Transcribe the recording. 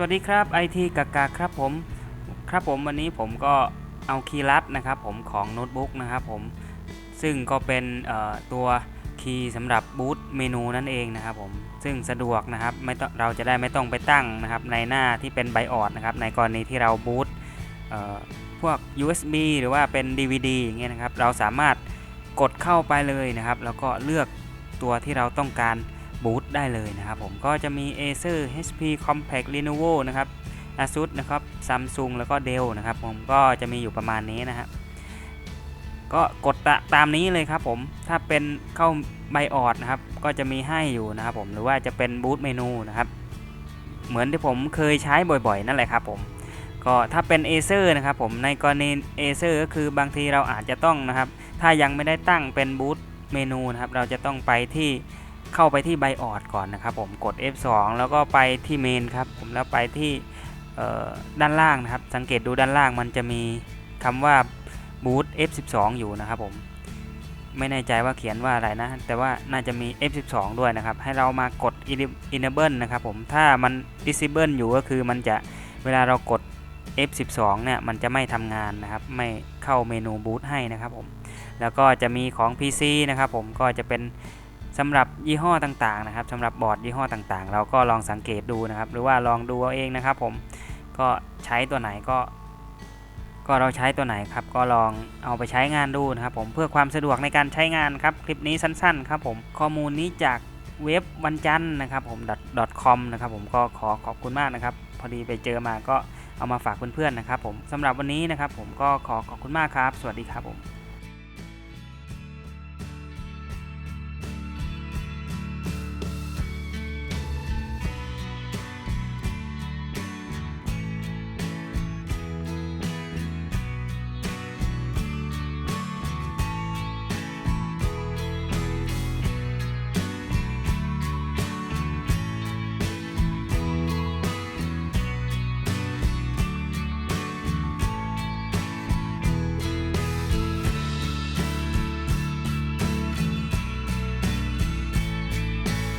สวัสดีครับไอทีกากาครับผมครับผมวันนี้ผมก็เอาคีย์ลัดนะครับผมของโน้ตบุ๊กนะครับผมซึ่งก็เป็นตัวคีย์สำหรับบูตเมนูนั่นเองนะครับผมซึ่งสะดวกนะครับไม่ต้องเราจะได้ไม่ต้องไปตั้งนะครับในหน้าที่เป็นไบออดนะครับในกรณีที่เราบูตพวก USB หรือว่าเป็น DVD อย่างเงี้ยนะครับเราสามารถกดเข้าไปเลยนะครับ แล้วก็เลือกตัวที่เราต้องการ บูตได้เลยนะครับผมก็จะมี Acer HP Compact Lenovo นะครับ ASUS นะครับ Samsung แล้วก็ Dell นะครับผมก็จะมีอยู่ประมาณนี้นะฮะก็กดตามนี้เลยครับผมถ้าเป็นเข้าไบออดนะครับ ก็จะมีให้อยู่นะครับผมหรือว่าจะเป็นบูตเมนูนะครับ เหมือนที่ผมเคยใช้บ่อยๆ นั่นแหละครับผมก็ถ้าเป็น Acer นะครับผมในกรณี Acer ก็คือบางทีเราอาจจะต้องนะครับ ถ้ายังไม่ได้ตั้งเป็นบูตเมนูนะครับ เราจะต้องไปที่ เข้าไปที่ไบออดก่อนนะครับ ผมกด F2 แล้วก็ไปที่เมนครับ ผมแล้วไปที่ด้านล่างนะครับ สังเกตดูด้านล่างมันจะมีคำว่า boot F12 อยู่นะครับผมไม่แน่ใจว่าเขียนว่าอะไรนะ แต่ว่าน่าจะมี F12 ด้วยนะครับ ให้เรามากด enable นะครับผม ถ้ามัน disable อยู่ก็คือมันจะเวลาเรากด F12 เนี่ยมันจะไม่ทำงานนะครับ ไม่เข้าเมนู boot ให้นะครับผม แล้วก็จะมีของ PC นะครับผมก็จะเป็น สำหรับยี่ห้อต่างๆนะครับสำหรับบอร์ดยี่ห้อต่างๆ เราก็ลองสังเกตดูนะครับ หรือว่าลองดูเอาเองนะครับ ผมก็ใช้ตัวไหนก็ ก็เราใช้ตัวไหนครับ ก็ลองเอาไปใช้งานดูนะครับ ผมเพื่อความสะดวกในการใช้งานครับคลิปนี้สั้น ๆ ครับผมข้อมูลนี้จากเว็บวันจันทร์นะครับผม .com นะครับผมก็ขอขอบคุณมากนะครับ พอดีไปเจอมาก็เอามาฝากเพื่อนๆนะครับ ผมสำหรับวันนี้นะครับ ผมก็ขอขอบคุณมากครับ สวัสดีครับผม